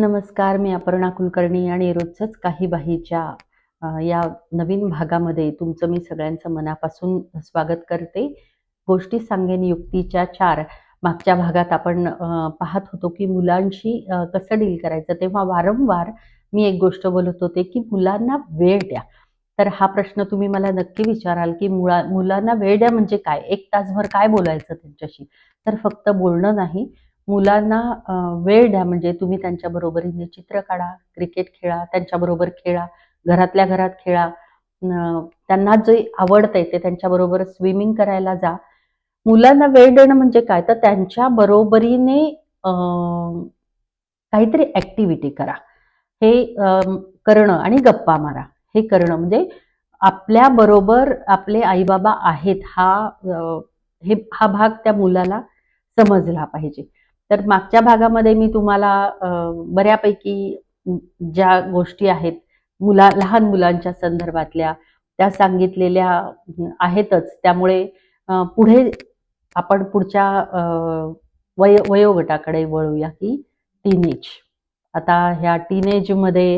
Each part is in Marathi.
नमस्कार, मी अपर्णा कुलकर्णी आणि रोजच काही बाहीच्या या नवीन भागामध्ये तुमचं मी सगळ्यांचं मनापासून स्वागत करते. गोष्टी सांगेन युक्तीच्या चार मागच्या भागात आपण पाहत होतो, की मुलांशी कसं डील करायचं. तेव्हा वारंवार मी एक गोष्ट बोलत होते, की मुलांना वेळ द्या. तर हा प्रश्न तुम्ही मला नक्की विचाराल, की मुळा मुलांना वेळ द्या म्हणजे काय? एक तासभर काय बोलायचं त्यांच्याशी? तर फक्त बोलणं नाही, मुलांना वेळ द्या म्हणजे तुम्ही त्यांच्या बरोबरीने चित्र काढा, क्रिकेट खेळा, त्यांच्याबरोबर खेळा, घरातल्या घरात खेळा. त्यांना जे आवडतंय ते त्यांच्याबरोबर स्विमिंग करायला जा. मुलांना वेळ देणं म्हणजे काय? तर त्यांच्या बरोबरीने अ, काहीतरी ऍक्टिव्हिटी करा. हे करणं आणि गप्पा मारा. हे करणं म्हणजे आपल्या बरोबर आपले आई-बाबा आहेत हा हे हा भाग त्या मुलाला समजला पाहिजे. तर मागच्या भागामध्ये मी तुम्हाला बऱ्यापैकी ज्या गोष्टी आहेत मुला लहान मुलांच्या संदर्भातल्या त्या सांगितलेल्या आहेतच. त्यामुळे पुढे आपण पुढच्या वय वयो वयोगटाकडे वळूया, की टीनेज. आता ह्या टीनेजमध्ये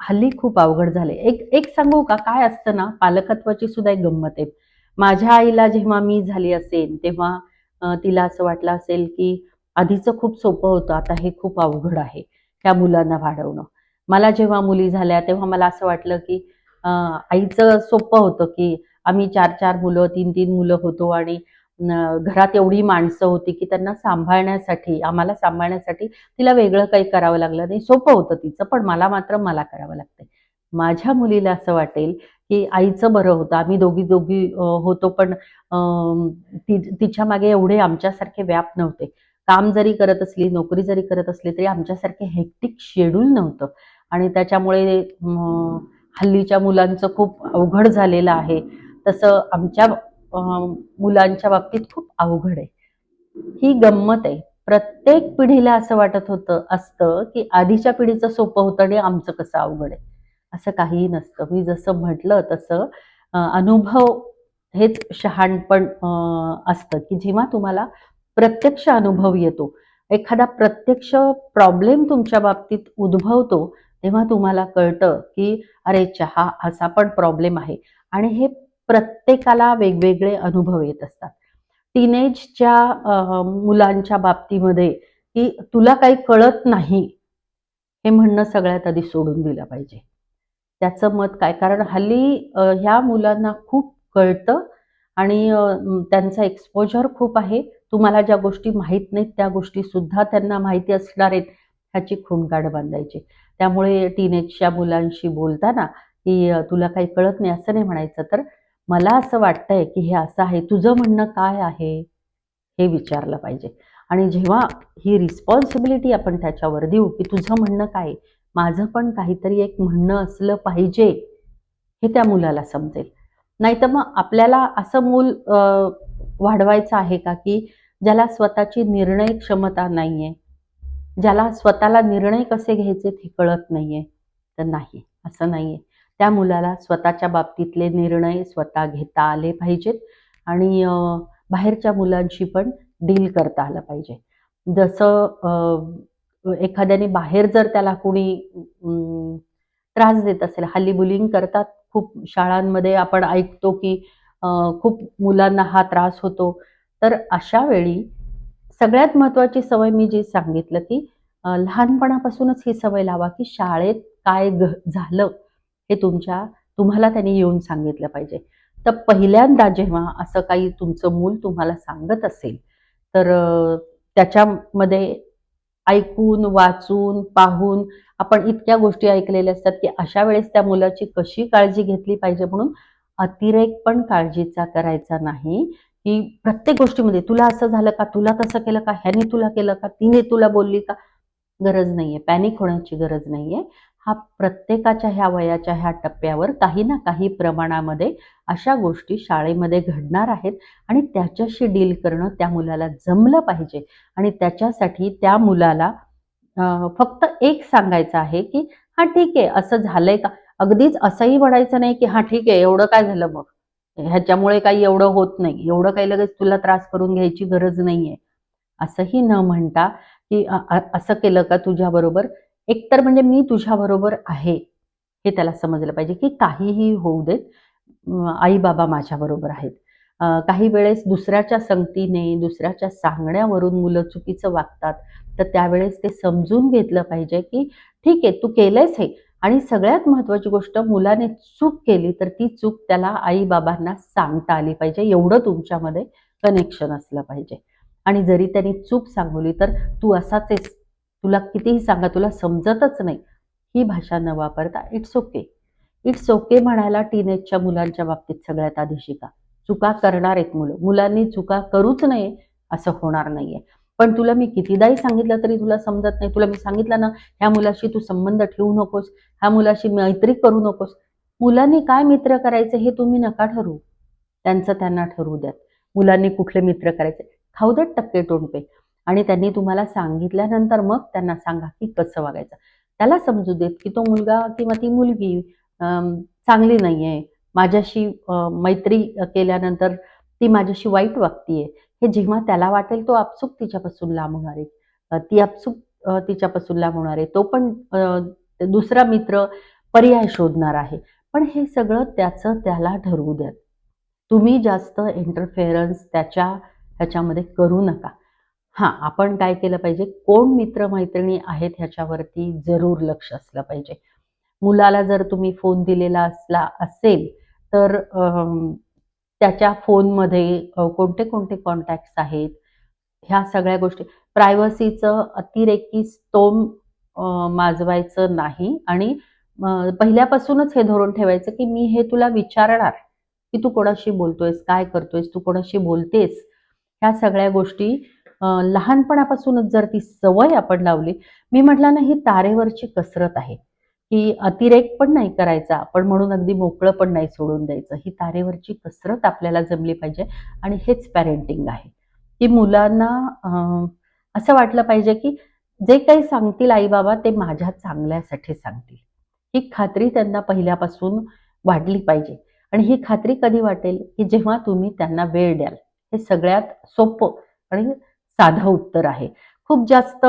हल्ली खूप अवघड झाले. एक एक सांगू का? काय असतं ना, पालकत्वाची सुद्धा एक गंमत आहे. माझ्या आईला जेव्हा मी झाली असेन, तेव्हा तिला असं वाटलं असेल, की आधीचं खूप सोपं होतं, आता हे खूप अवघड आहे, त्या मुलांना वाढवणं. मला जेव्हा मुली झाल्या, तेव्हा मला असं वाटलं, की आईचं सोपं होतं, की आम्ही 4-4 मुलं, 3-3 मुलं होतो आणि घरात एवढी माणसं होती, की त्यांना सांभाळण्यासाठी, आम्हाला सांभाळण्यासाठी तिला वेगळं काही करावं लागलं नाही. सोपं होतं तिचं, पण मला मात्र मला करावं लागतंय. माझ्या मुलीला असं वाटेल, की आईचं बरं होतं. आम्ही दोघी-दोघी होतो, पण ती तिच्यामागे एवढे आमच्यासारखे व्याप नव्हते. काम जरी करत असली, नोकरी जरी करत असली, तरी आमच्यासारखे हेक्टिक शेड्यूल नव्हतं आणि त्याच्यामुळे हल्लीच्या मुलांचं खूप अवघड झालेलं आहे. तसं आमच्या मुलांच्या बाबतीत खूप अवघड आहे. ही गंमत आहे. प्रत्येक पिढीला असं वाटत होतं असतं, की आधीच्या पिढीचं सोपं होतं आणि आमचं कसं अवघड आहे. असं काहीही नसतं. मी जसं म्हटलं तसं अनुभव हेच शहाणपण असतं, की जेव्हा तुम्हाला प्रत्यक्ष अनुभव येतो, एखादा प्रत्यक्ष प्रॉब्लेम तुमच्या बाबतीत उद्भवतो, तेव्हा तुम्हाला कळतं, की अरे चहा असा पण प्रॉब्लेम आहे आणि हे प्रत्येकाला वेगवेगळे अनुभव येत असतात. टीनेजच्या मुलांच्या बाबतीमध्ये, की तुला काही कळत नाही, हे म्हणणं सगळ्यात आधी सोडून दिलं पाहिजे. त्याचं मत काय? कारण हल्ली ह्या मुलांना खूप कळतं आणि त्यांचा एक्सपोजर खूप आहे. तुम्हाला ज्या गोष्टी माहीत नाहीत, त्या गोष्टीसुद्धा त्यांना माहिती असणार आहेत, ह्याची खूणगाठ बांधायची. त्यामुळे टीनेजच्या मुलांशी बोलताना, की तुला काही कळत नाही असं नाही म्हणायचं, तर मला असं वाटतंय, की हे असं आहे. तुझं म्हणणं काय आहे? हे विचारलं पाहिजे. आणि जेव्हा ही रिस्पॉन्सिबिलिटी आपण त्याच्यावर देऊ, की तुझं म्हणणं काय आहे? माझं पण काहीतरी एक म्हणणं असलं पाहिजे, हे त्या मुलाला समजेल. नाहीतर मग आपल्याला असं मूल वाढवायचं आहे का, की ज्याला स्वतःची निर्णय क्षमता नाहीये, ज्याला स्वतःला निर्णय कसे घ्यायचे हे कळत नाहीये? तर नाही, असं नाहीये. त्या मुलाला स्वतःच्या बाबतीतले निर्णय स्वतः घेता आले पाहिजेत आणि बाहेरच्या मुलांशी पण डील करता आलं पाहिजे. जसं एखाद्याने बाहेर जर त्याला कोणी त्रास देत असेल, हल्ली बुलिंग करतात खूप शाळांमध्ये आपण ऐकतो, की खूप मुलांना हा त्रास होतो. तर अशा वेळी सगळ्यात महत्त्वाची सवय मी जी सांगितलं, की लहानपणापासूनच ही सवय लावा, की शाळेत काय घ झालं हे तुमच्या तुम्हाला त्यांनी येऊन सांगितलं पाहिजे. तर पहिल्यांदा जेव्हा असं काही तुमचं मूल तुम्हाला सांगत असेल, तर त्याच्यामध्ये ऐकून, वाचून, पाहून आपण इतक्या गोष्टी ऐकलेल्या असतात, की अशा वेळेस त्या मुलाची कशी काळजी घेतली पाहिजे म्हणून अतिरेक पण काळजीचा करायचा नाही, की प्रत्येक गोष्टीमध्ये तुला असं झालं का? तुला तसं केलं का? ह्याने तुला केलं का? तिने तुला बोलली का? गरज नाहीये. पॅनिक होण्याची गरज नाहीये. हा प्रत्येकाच्या ह्या वयाच्या ह्या टप्प्यावर काही ना काही प्रमाणामध्ये अशा गोष्टी शाळेमध्ये घडणार आहेत आणि त्याच्याशी डील करणं त्या मुलाला जमलं पाहिजे आणि त्याच्यासाठी त्या मुलाला फक्त एक सांगायचं आहे, की हा ठीक आहे. असं झालंय का?" अगदीच असंही म्हणायचं नाही, की हा ठीक आहे. एवढं काय झालं मग? ह्याच्यामुळे काही एवढं होत नाही. एवढं काही लगेच तुला त्रास करून घ्यायची गरज नाहीये." असंही न म्हणता की असं केलं का तुझ्याबरोबर एकतर म्हणजे मी तुझ्याबरोबर आहे हे त्याला समजलं पाहिजे की काहीही होऊ देत आई बाबा माझ्याबरोबर आहेत. काही वेळेस दुसऱ्याच्या संगतीने दुसऱ्याच्या सांगण्यावरून मुलं चुकीचं वागतात तर त्यावेळेस ते समजून घेतलं पाहिजे की ठीक आहे तू केलंयस हे. आणि सगळ्यात महत्त्वाची गोष्ट मुलाने चूक केली तर ती चूक त्याला आई बाबांना सांगता आली पाहिजे एवढं तुमच्यामध्ये कनेक्शन असलं पाहिजे. आणि जरी त्यांनी चूक सांगवली तर तू असाच आहेस. तुला कितीही सांगा तुला समजतच नाही. ही भाषा न वापरता इट्स ओके इट्स ओके म्हणायला टीनेजच्या मुलांच्या बाबतीत सगळ्यात आधी शिका. चुका करणार आहेत मुलं. मुलांनी चुका करूच नये असं होणार नाहीये. पण तुला मी कितीदाही सांगितलं तरी तुला समजत नाही. तुला मी सांगितलं ना ह्या मुलाशी तू संबंध ठेवू नकोस ह्या मुलाशी मैत्री करू नकोस. मुलांनी काय मित्र करायचे हे तुम्ही नका ठरवू. त्यांचं त्यांना ठरवू द्यात. मुलांनी कुठले मित्र करायचे? खाऊ देत टक्के तोंडपे. आणि त्यांनी तुम्हाला सांगितल्यानंतर मग त्यांना सांगा की कसं वागायचं. त्याला समजू देत की तो मुलगा किंवा ती मुलगी अम, चांगली नाहीये. माझ्याशी मैत्री केल्यानंतर ती माझ्याशी वाईट वागतीये. हे जेव्हा त्याला वाटेल तो आपसूक तिच्यापासून लांब होणार आहे. ती आपसूक तिच्यापासून लांब होणार आहे. तो पण दुसरा मित्र पर्याय शोधणार आहे. पण हे सगळं त्याचं त्याला ठरवू द्या. तुम्ही जास्त इंटरफेरन्स त्याच्या ह्याच्यामध्ये करू नका. हां आपण काय केलं पाहिजे? कोण मित्रमैत्रिणी आहेत ह्याच्यावरती जरूर लक्ष असलं पाहिजे. मुलाला जर तुम्ही फोन दिलेला असला असेल तर त्याच्या फोनमध्ये कोणते कोणते कॉन्टॅक्ट्स आहेत? ह्या सगळ्या गोष्टी. प्रायव्हसीचं अतिरेकी स्तोम माजवायचं नाही आणि पहिल्यापासूनच हे धोरण ठेवायचं की मी हे तुला विचारणार की तू कोणाशी बोलतोयस काय करतोयस तू कोणाशी बोलतेस? ह्या सगळ्या गोष्टी लहानपणापासूनच जर ती सवय आपण लावली मी म्हटलं ना ही तारेवरची कसरत आहे. की अतिरेक पण नाही करायचा पण म्हणून अगदी मोकळं पण नाही सोडून द्यायचं. ही तारेवरची कसरत आपल्याला जमली पाहिजे आणि हेच पॅरेंटिंग आहे. की मुलांना असं वाटलं पाहिजे की जे काही सांगतील आई बाबा ते माझ्या चांगल्यासाठी सांगतील. ही खात्री त्यांना पहिल्यापासून वाढली पाहिजे. आणि ही खात्री कधी वाटेल? की जेव्हा तुम्ही त्यांना वेळ द्याल. हे सगळ्यात सोपं आणि साधं उत्तर आहे. खूप जास्त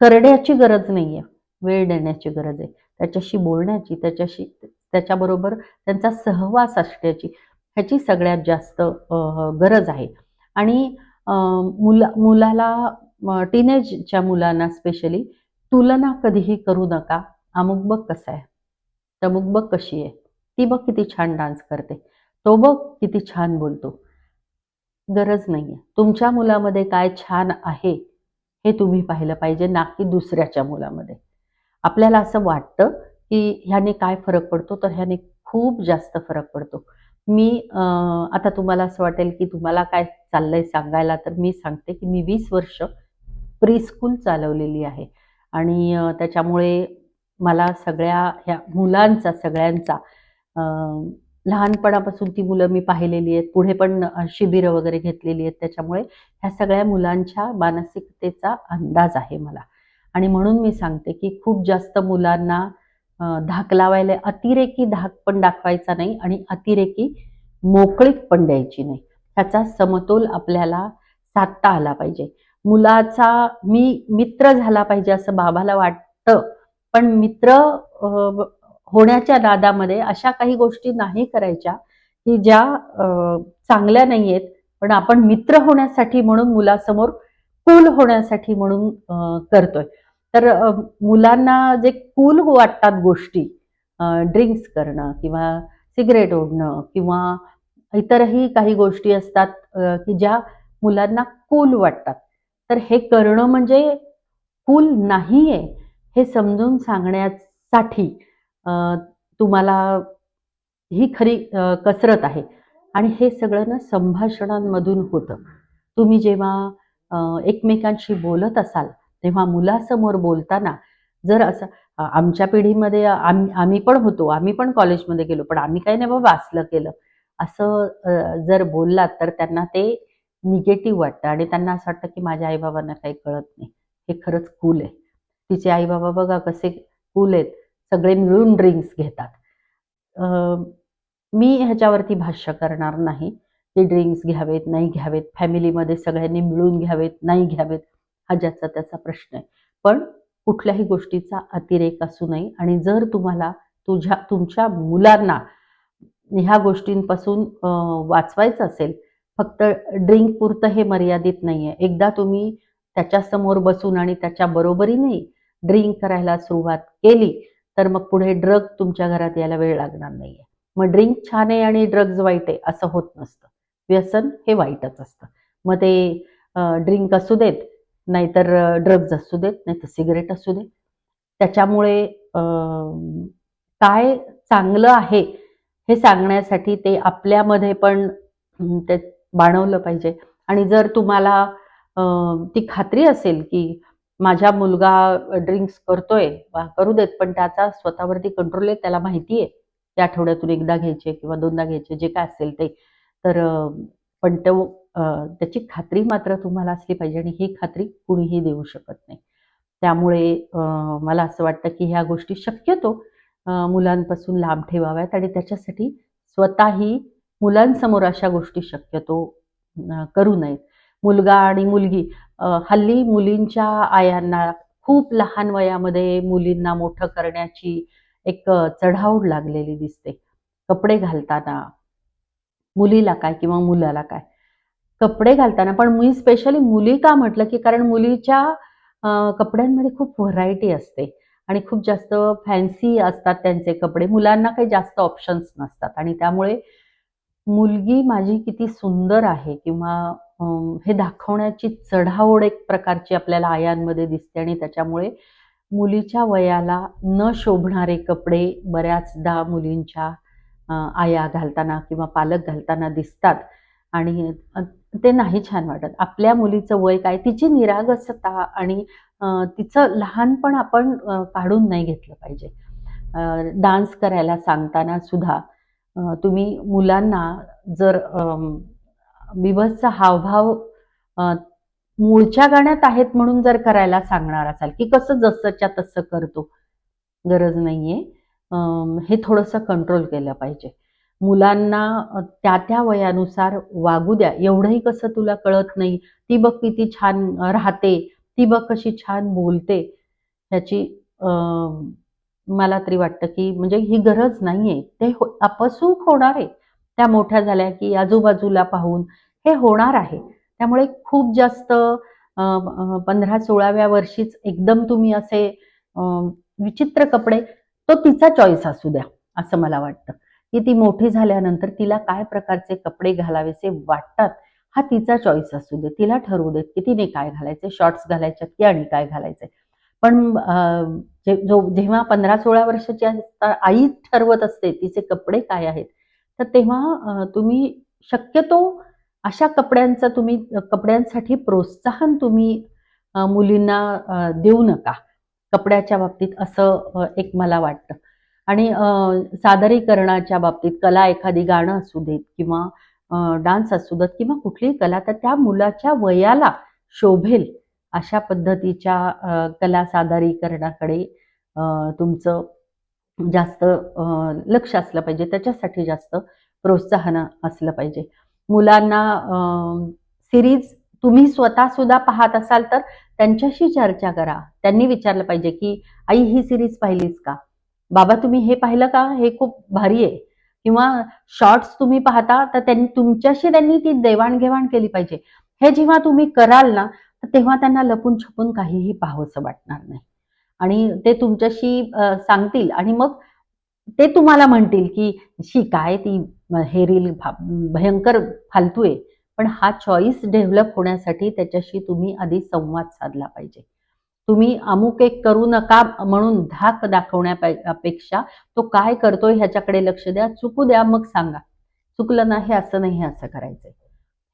करण्याची गरज नाहीये. वेळ देण्याची गरज आहे. त्याच्याशी बोलण्याची त्याच्याशी त्याच्याबरोबर त्यांचा सहवास असण्याची ह्याची सगळ्यात जास्त गरज आहे. आणि मुला मुलाला टीनेजच्या मुलांना स्पेशली तुलना कधीही करू नका. अमुक बघ कसा आहे. तमुक बघ कशी आहे. ती बघ किती छान डान्स करते. तो बघ किती छान बोलतो. गरज नाही आहे तुमच्या मुलामध्ये काय छान आहे हे तुम्ही पाहिलं पाहिजे ना की दुसऱ्याच्या मुलामध्ये. आपल्याला असं वाटतं की ह्याने काय फरक पडतो तर ह्याने खूप जास्त फरक पडतो. मी आता तुम्हाला असं वाटेल की तुम्हाला काय चाललंय सांगायला तर मी सांगते की मी वीस वर्ष प्रीस्कूल चालवलेली आहे. आणि त्याच्यामुळे मला सगळ्या ह्या मुलांचा सगळ्यांचा लहानपणापासून ती मुलं मी पाहिलेली आहेत. पुढे पण शिबिरं वगैरे घेतलेली आहेत. त्याच्यामुळे ह्या सगळ्या मुलांच्या मानसिकतेचा अंदाज आहे मला. आणि म्हणून मी सांगते की खूप जास्त मुलांना धाक लावायला अतिरेकी धाक पण दाखवायचा नाही आणि अतिरेकी मोकळीक पण द्यायची नाही. ह्याचा समतोल आपल्याला साधता आला पाहिजे. मुलाचा मी मित्र झाला पाहिजे असं बाबाला वाटतं पण मित्र होण्याच्या नादामध्ये अशा काही गोष्टी नाही करायच्या की ज्या चांगल्या नाही आहेत पण आपण मित्र होण्यासाठी म्हणून मुलासमोर कूल होण्यासाठी म्हणून करतोय. तर मुलांना जे कूल वाटतात गोष्टी ड्रिंक्स करणं किंवा सिगरेट ओढणं किंवा इतरही काही गोष्टी असतात की ज्या मुलांना कूल वाटतात. तर हे करणं म्हणजे कूल नाहीये हे समजून सांगण्यासाठी तुम्हाला ही खरी कसरत आहे. आणि हे सगळं ना संभाषणांमधून होतं. तुम्ही जेव्हा एकमेकांशी बोलत असाल तेव्हा मुलासमोर बोलताना जर असं आमच्या पिढीमध्ये आम्ही आम्ही पण होतो आम्ही पण कॉलेजमध्ये गेलो पण आम्ही काही नाही बाबा असलं केलं. असं जर बोललात तर त्यांना ते निगेटिव्ह वाटतं आणि त्यांना असं वाटतं की माझ्या आईबाबांना काही कळत नाही. हे खरंच कूल आहे. तिचे आईबाबा बघा कसे कूल आहेत. सगळे मिळून ड्रिंक्स घेतात. मी ह्याच्यावरती भाष्य करणार नाही की ड्रिंक्स घ्यावेत नाही घ्यावेत फॅमिलीमध्ये सगळ्यांनी मिळून घ्यावेत नाही घ्यावेत हा ज्याचा त्याचा प्रश्न आहे. पण कुठल्याही गोष्टीचा अतिरेक असू नये आणि जर तुम्हाला तुझ्या तुमच्या मुलांना ह्या गोष्टींपासून वाचवायचं असेल फक्त ड्रिंक पुरतं हे मर्यादित नाहीये. एकदा तुम्ही त्याच्यासमोर बसून आणि त्याच्या बरोबरीने ड्रिंक करायला सुरुवात केली तर मग पुढे ड्रग तुमच्या घरात यायला वेळ लागणार नाहीये. मग ड्रिंक छान आहे आणि ड्रग्ज वाईट आहे असं होत नसतं. व्यसन हे वाईटच असतं. मग ते ड्रिंक असू देत नाहीतर ड्रग्ज असू देत नाहीतर सिगरेट असू देत. त्याच्यामुळे काय चांगलं आहे हे सांगण्यासाठी ते आपल्यामध्ये पण ते बाणवलं पाहिजे. आणि जर तुम्हाला ती खात्री असेल की माझा मुलगा ड्रिंक्स करतोय वा करू देत पण त्याचा स्वतःवरती कंट्रोल आहे त्याला माहिती आहे त्या आठवड्यातून एकदा घ्यायचे किंवा दोनदा घ्यायचे जे काय असेल ते. तर पण तो त्याची खात्री मात्र तुम्हाला असली पाहिजे आणि ही खात्री कुणीही देऊ शकत नाही. त्यामुळे मला असं वाटतं की ह्या गोष्टी शक्यतो मुलांपासून लांब ठेवाव्यात आणि त्याच्यासाठी स्वतःही मुलांसमोर अशा गोष्टी शक्यतो करू नयेत. मुलगा आणि मुलगी हल्ली मुलींच्या आयांना खूप लहान वयामध्ये मुलींना मोठं करण्याची एक चढाऊड लागलेली दिसते. कपडे घालताना मुलीला काय किंवा मुलाला काय. कपडे घालताना पण मी स्पेशली मुली का म्हटलं की कारण मुलीच्या कपड्यांमध्ये खूप व्हरायटी असते आणि खूप जास्त फॅन्सी असतात त्यांचे कपडे. मुलांना काही जास्त ऑप्शन्स नसतात आणि त्यामुळे मुलगी माझी किती सुंदर आहे किंवा हे दाखवण्याची चढाओढ एक प्रकारची आपल्याला आयांमध्ये दिसते आणि त्याच्यामुळे मुलीच्या वयाला न शोभणारे कपडे बऱ्याचदा मुलींच्या आया घालताना किंवा पालक घालताना दिसतात. आणि ते नाही छान वाटत. आपल्या मुलीचं वय काय तिची निरागसता आणि तिचं लहानपण आपण काढून नाही घेतलं पाहिजे. डान्स करायला सांगताना सुद्धा तुम्ही मुलांना जर अं, विभत्स हावभाव मूळच्या गाण्यात आहेत म्हणून जर करायला सांगणार असाल की कसं जसंच्या तसं करतो गरज नाहीये. हे थोडंसं कंट्रोल केलं पाहिजे. मुलांना त्या त्या वयानुसार वागू द्या. एवढंही कसं तुला कळत नाही ती बघ किती छान राहते ती बघ कशी छान बोलते. ह्याची मला तरी वाटतं की म्हणजे ही गरज नाहीये. ते हो- अपसूक होणार आहे. त्या मोठ्या झाल्या की आजूबाजूला पाहून हे होणार आहे. त्यामुळे खूप जास्त पंधरा सोळाव्या वर्षीच एकदम तुम्ही असे विचित्र कपडे तो तिचा चॉईस असू द्या असं मला वाटतं. की ती मोठी झाल्यानंतर तिला काय प्रकारचे कपडे घालावेसे वाटतात हा तिचा चॉईस असू दे. तिला ठरवू देत की तिने काय घालायचे शॉर्ट्स घालायचे की आणि काय घालायचे. पण जे- जो जेव्हा पंधरा सोळा वर्षाची असता आई ठरवत असते तिचे कपडे काय आहेत तर तेव्हा तुम्ही शक्यतो अशा कपड्यांचं तुम्ही कपड्यांसाठी प्रोत्साहन तुम्ही मुलींना देऊ नका. कपड्याच्या बाबतीत असं एक मला वाटतं. आणि सादरीकरणाच्या बाबतीत कला एखादी गाणं असू देत किंवा डान्स असू देत किंवा कुठलीही कला तर त्या मुलाच्या वयाला शोभेल अशा पद्धतीच्या कला सादरीकरणाकडे तुमचं जास्त लक्ष असलं पाहिजे. त्याच्यासाठी जास्त प्रोत्साहन असलं पाहिजे. मुलांना सिरीज तुम्ही स्वतः सुद्धा पाहत असाल तर त्यांच्याशी चर्चा करा. त्यांनी विचारलं पाहिजे की आई ही सिरीज पाहिलीस का? बाबा तुम्ही हे पाहिलं का? हे खूप भारी आहे. किंवा शॉर्ट्स तुम्ही पाहता तर त्यांनी तुमच्याशी त्यांनी ती देवाणघेवाण केली पाहिजे. हे जेव्हा तुम्ही कराल ना तेव्हा त्यांना लपून छपून काहीही पाहावंसं वाटणार नाही. आणि ते तुमच्याशी सांगतील. आणि मग ते तुम्हाला म्हणतील की शी काय ती हे रील भयंकर फालतू आहे. पण हा चॉईस डेव्हलप होण्यासाठी त्याच्याशी तुम्ही आधी संवाद साधला पाहिजे. तुम्ही अमुक एक करू नका म्हणून धाक दाखवण्यापेक्षा तो काय करतोय ह्याच्याकडे लक्ष द्या चुकू द्या मग सांगा. चुकलं नाही असं नाही हे असं करायचंय.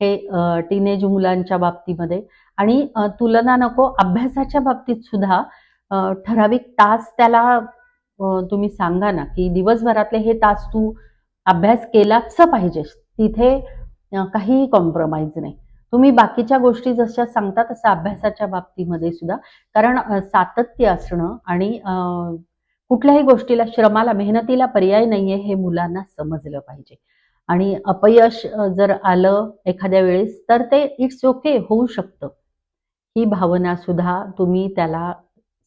हे टीनेज मुलांच्या बाबतीमध्ये. आणि तुलना नको अभ्यासाच्या बाबतीत सुद्धा ठराविक तास त्याला तुम्ही सांगा ना की दिवसभरातले हे तास तू अभ्यास केलाच पाहिजेस. तिथे काहीही कॉम्प्रोमाइज नाही. तुम्ही बाकीच्या गोष्टी जशा सांगता तसं अभ्यासाच्या बाबतीमध्ये सुद्धा. कारण सातत्य असणं आणि कुठल्याही गोष्टीला श्रमाला मेहनतीला पर्याय नाहीये हे मुलांना समजलं पाहिजे. आणि अपयश जर आलं एखाद्या वेळेस तर ते इट्स ओके होऊ शकतं. ही भावना सुद्धा तुम्ही त्याला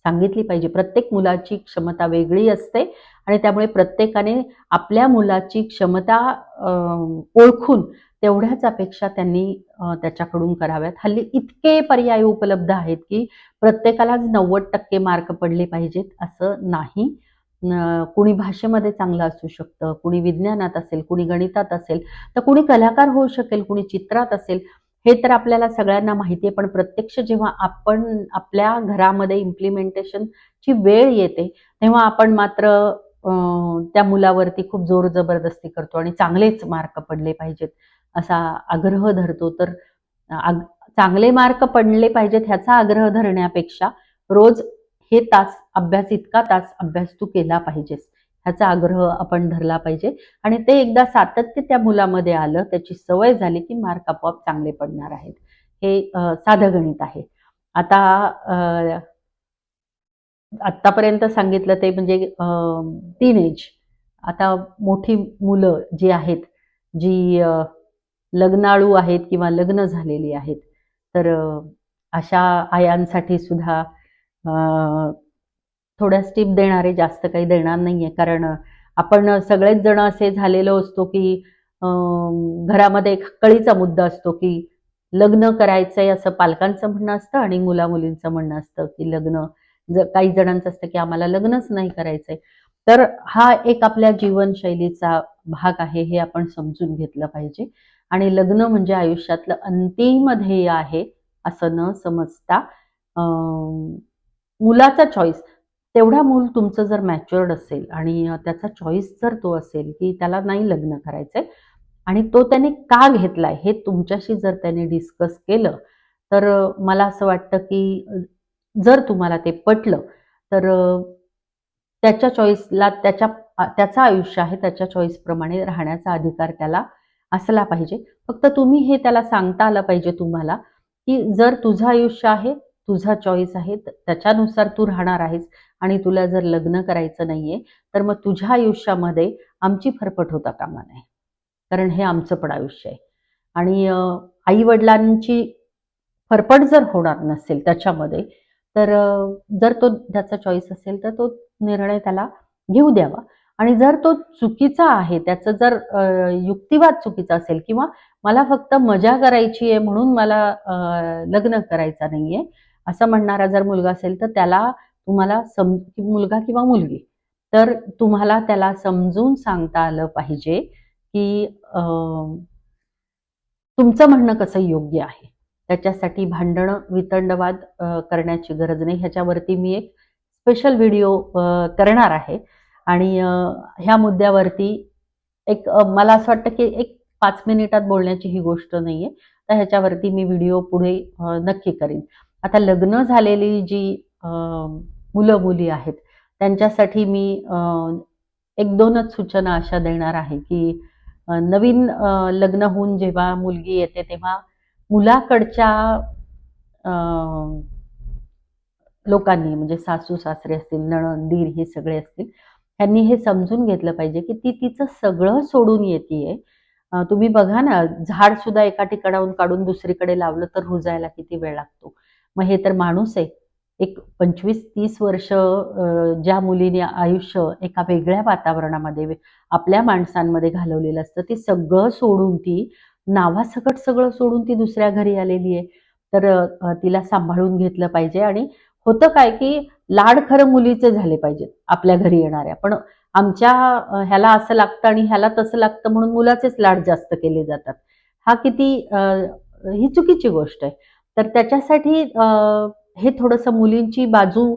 सांगितली पाहिजे. प्रत्येक मुलाची क्षमता वेगळी असते आणि त्यामुळे प्रत्येकाने आपल्या मुलाची क्षमता ओळखून तेवढ्याच अपेक्षा त्यांनी त्याच्याकडून कराव्यात. हल्ली इतके पर्याय उपलब्ध आहेत, की प्रत्येकालाच 90% मार्क पडले पाहिजेत असं नाही. कुणी भाषेमध्ये चांगलं असू शकतं, कुणी विज्ञानात असेल, कुणी गणितात असेल, तर कुणी कलाकार होऊ शकेल, कुणी चित्रात असेल. हे तर आपल्याला सगळ्यांना माहिती आहे. पण प्रत्यक्ष जेव्हा आपण आपल्या घरामध्ये इम्प्लिमेंटेशनची वेळ येते, तेव्हा आपण मात्र अ, त्या मुलावरती खूप जोर जबरदस्ती करतो आणि चांगलेच मार्क पडले पाहिजेत असा आग्रह धरतो. तर आग चांगले मार्क पडले पाहिजेत ह्याचा आग्रह धरण्यापेक्षा रोज हे तास अभ्यास, इतका तास अभ्यास तू केला पाहिजेस, ह्याचा आग्रह आपण धरला पाहिजे आणि ते एकदा सातत्य त्या मुलामध्ये आलं, त्याची सवय झाली, की मार्क आपोआप चांगले पडणार आहेत. हे साधं गणित आहे. आता आत्तापर्यंत सांगितलं ते म्हणजे टीनेज. आता मोठी मुलं जी आहेत, जी लग्नाळू आहेत किंवा लग्न झालेली आहेत, तर अशा आयांसाठी सुद्धा थोड्या स्टिप देणारे जास्त काही देणार नाहीये. कारण आपण सगळेच जण असे झालेलो असतो, की घरामध्ये एक कळीचा मुद्दा असतो, की लग्न करायचंय असं पालकांचं म्हणणं असतं आणि मुला-मुलींचं म्हणणं असतं, की लग्न ज काही जणांचं असतं, की आम्हाला लग्नच नाही करायचंय. तर हा एक आपल्या जीवनशैलीचा भाग आहे, हे आपण समजून घेतलं पाहिजे आणि लग्न म्हणजे आयुष्यातलं अंतिम ध्येय आहे, असं न समजता मुलाचा चॉईस तेवढा मूल तुमचं जर मॅच्युअर्ड असेल आणि त्याचा चॉईस जर तो असेल, की त्याला नाही लग्न करायचंय आणि तो त्याने का घेतलाय हे तुमच्याशी जर त्याने डिस्कस केलं, तर मला असं वाटतं, की जर तुम्हाला ते पटलं, तर त्याच्या चॉईसला त्याच्या त्याचं आयुष्य आहे, त्याच्या चॉईसप्रमाणे राहण्याचा अधिकार त्याला असला पाहिजे. फक्त तुम्ही हे त्याला सांगता आलं पाहिजे तुम्हाला, की जर तुझं आयुष्य आहे, तुझा चॉईस आहे, त्याच्यानुसार तू राहणार आहेस आणि तुला जर लग्न करायचं नाहीये, तर मग तुझ्या आयुष्यामध्ये आमची फरफट होता कामा नये. कारण हे आमचं पण आयुष्य आहे आणि आई-वडिलांची फरफट जर होणार नसेल त्याच्यामध्ये, तर जर तो त्याचा चॉईस असेल, तर तो निर्णय त्याला घेऊ द्यावा आणि जर तो चुकीचा आहे, त्याचं जर युक्तिवाद चुकीचा असेल किंवा मला फक्त मजा करायची आहे म्हणून मला लग्न करायचं नाहीये, असं म्हणणारा जर मुलगा असेल, तर त्याला तुम्हाला सम मुलगा किंवा मुलगी, तर तुम्हाला त्याला समजून सांगता आलं पाहिजे, की अ, तुमचं म्हणणं कसं योग्य आहे. त्याच्यासाठी भांडणं, वितंडवाद करण्याची गरज नाही. ह्याच्यावरती मी एक स्पेशल व्हिडिओ करणार आहे आणि ह्या मुद्द्यावरती एक मला असं वाटतं, की एक पाच मिनिटात बोलण्याची ही गोष्ट नाहीये. तर ह्याच्यावरती मी व्हिडिओ पुढे नक्की करीन. आता लग्न झालेली जी मुलं-मुली आहेत, त्यांच्यासाठी मी एक दोनच सूचना अशा देणार आहे, की नवीन लग्न होऊन जेव्हा मुलगी येते, तेव्हा मुलाकडच्या लोकांनी म्हणजे सासू-सासरे असतील, नणंद, दीर हे सगळे असतील, त्यांनी हे समजून घेतलं पाहिजे, की ती तिचं सगळं सोडून येते तुम्ही बघा ना, झाड सुद्धा एका ठिकाणाहून काढून दुसरीकडे लावलं तर रुजायला किती वेळ लागतो. मग हे तर माणूस आहे. एक 25-30 वर्ष ज्या मुलीने आयुष्य एका वेगळ्या वातावरणामध्ये आपल्या माणसांमध्ये घालवलेलं असतं, ते सगळं सोडून ती नावासकट सगळं सोडून ती दुसऱ्या घरी आलेली आहे. तर तिला सांभाळून घेतलं पाहिजे आणि होतं काय, की लाड खरं मुलीचे झाले पाहिजेत आपल्या घरी येणाऱ्या. पण आमच्या ह्याला असं लागतं आणि ह्याला तसं लागतं म्हणून मुलाचेच लाड जास्त केले जातात. हा किती अ, ही चुकीची गोष्ट आहे. तर त्याच्यासाठी हे थोडंसं मुलींची बाजू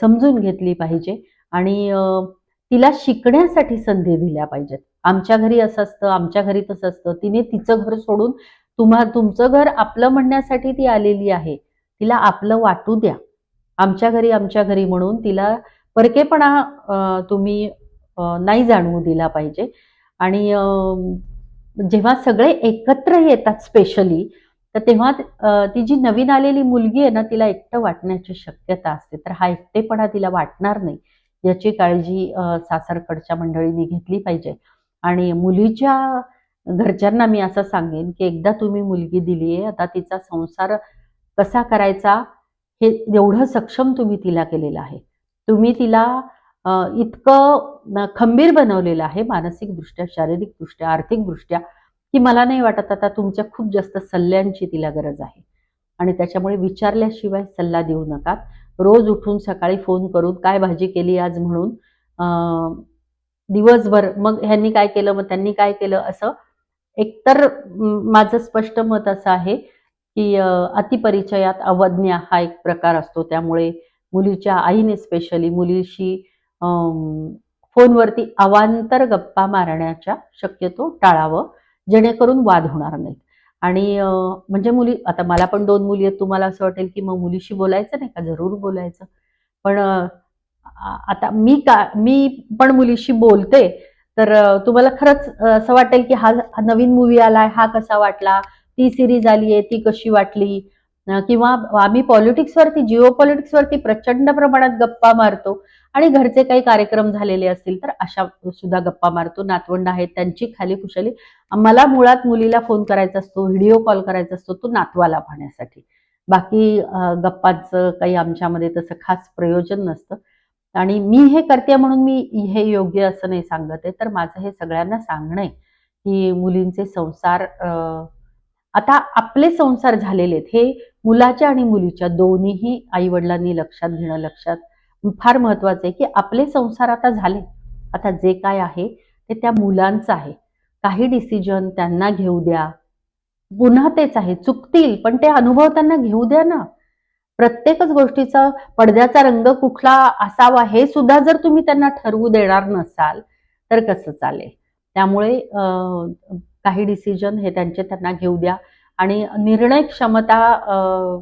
समजून घेतली पाहिजे आणि तिला शिकण्यासाठी संधी दिल्या पाहिजेत. आमच्या घरी असं असतं, आमच्या घरी तसं असतं. तिने तिचं घर सोडून तुम्हा तुमचं घर आपलं म्हणण्यासाठी ती आलेली आहे. तिला आपलं वाटू द्या. आमच्या घरी, आमच्या घरी म्हणून तिला परकेपणा तुम्ही नाही जाणवू दिला पाहिजे आणि जेव्हा सगळे एकत्र येतात स्पेशली, तर तेव्हा ती जी नवीन आलेली मुलगी आहे ना, तिला एकटं वाटण्याची शक्यता असते. तर हा एकटेपणा तिला वाटणार नाही, याची काळजी सासरकडच्या मंडळींनी घेतली पाहिजे. आणि मुलीच्या घरच्यांना मी असं सांगेन की एकदा तुम्ही मुलगी दिली आहे आता तिचा संसार कसा करायचा हे एवढं सक्षम तुम्ही तिला केलेलं आहे. तुम्ही तिला इतकं खंबीर बनवलेलं आहे मानसिकदृष्ट्या शारीरिकदृष्ट्या आर्थिकदृष्ट्या. की मला नाही वाटत आता तुमच्या खूप जास्त सल्ल्यांची तिला गरज आहे. आणि त्याच्यामुळे विचारल्याशिवाय सल्ला देऊ नका. रोज उठून सकाळी फोन करून काय भाजी केली आज म्हणून दिवसभर मग ह्यांनी काय केलं मग त्यांनी काय केलं असं एकतर माझं स्पष्ट मत असं आहे की अतिपरिचयात अवज्ञा हा एक प्रकार असतो. त्यामुळे मुलीच्या आईने स्पेशली मुलीशी फोनवरती अवांतर गप्पा मारण्याच्या शक्यतो टाळावं. जेणेकरून वाद होणार नाहीत. आणि म्हणजे मुली आता मला पण दोन मुली आहेत तुम्हाला असं वाटेल की मग मुलीशी बोलायचं नाही का? जरूर बोलायचं. पण आता मी का मी पण मुलीशी बोलते तर तुम्हाला खरंच असं वाटेल की हा नवीन मूवी आलाय हा कसा वाटला? ती सिरीज आली आहे ती कशी वाटली? किंवा आम्ही पॉलिटिक्सवरती जिओ पॉलिटिक्सवरती प्रचंड प्रमाणात गप्पा मारतो आणि घरचे काही कार्यक्रम झालेले असतील तर अशा सुद्धा गप्पा मारतो. नातवंड आहेत त्यांची खाली कुशली मला मुळात मुलीला फोन करायचा असतो व्हिडिओ कॉल करायचा असतो तो नातवाला पाहण्यासाठी. बाकी गप्पाचं गप्पांचं काही आमच्यामध्ये तसं खास प्रयोजन नसतं. आणि मी हे करते म्हणून मी हे योग्य असं नाही सांगत आहे. तर माझं हे सगळ्यांना सांगणं आहे की मुलींचे संसार आता आपले संसार झालेले आहेत. हे मुलाच्या आणि मुलीच्या दोन्हीही आई वडिलांनी लक्षात घेणं लक्षात फार महत्वाचं आहे की आपले संसार आता झाले आता जे काय आहे ते त्या मुलांचं आहे. काही डिसिजन त्यांना घेऊ द्या. पुन्हा तेच आहे. चुकतील पण ते अनुभव त्यांना घेऊ द्या ना. प्रत्येकच गोष्टीचा पडद्याचा रंग कुठला असावा हे सुद्धा जर तुम्ही त्यांना ठरवू देणार नसाल तर कसं चालेल? त्यामुळे काही डिसिजन हे त्यांचे त्यांना घेऊ द्या. आणि निर्णय क्षमता अं,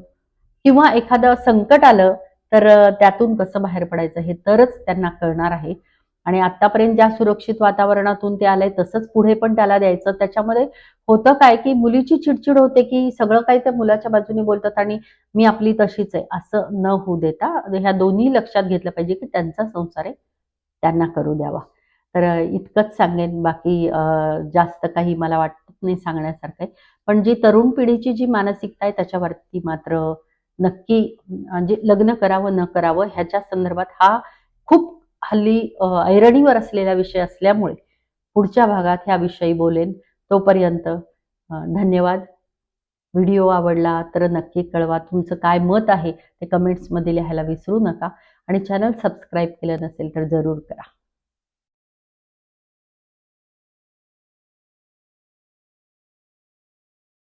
किंवा एखादं संकट आलं तर त्यातून कसं बाहेर पडायचं हे तरच त्यांना कळणार आहे. आणि आतापर्यंत ज्या सुरक्षित वातावरणातून ते आलंय तसंच पुढे पण त्याला द्यायचं. त्याच्यामध्ये होतं काय की मुलीची चिडचिड होते की सगळं काही त्या मुलाच्या बाजूने बोलतात आणि मी आपली तशीच आहे असं न होऊ देता ह्या दोन्ही लक्षात घेतलं पाहिजे की त्यांचा संसार आहे त्यांना करू द्यावा. तर इतकंच सांगेन. बाकी जास्त काही मला वाटत नाही सांगण्यासारखं आहे. पण जी तरुण पिढीची जी मानसिकता आहे त्याच्यावरती मात्र नक्की म्हणजे लग्न करावं न करावं ह्याच्या संदर्भात हा खूप हल्ली ऐरणीवर असलेला विषय असल्यामुळे पुढच्या भागात ह्याविषयी बोलेन. तोपर्यंत धन्यवाद. व्हिडिओ आवडला तर नक्की कळवा तुमचं काय मत आहे ते कमेंट्समध्ये लिहायला विसरू नका आणि चॅनल सबस्क्राईब केलं नसेल तर जरूर करा.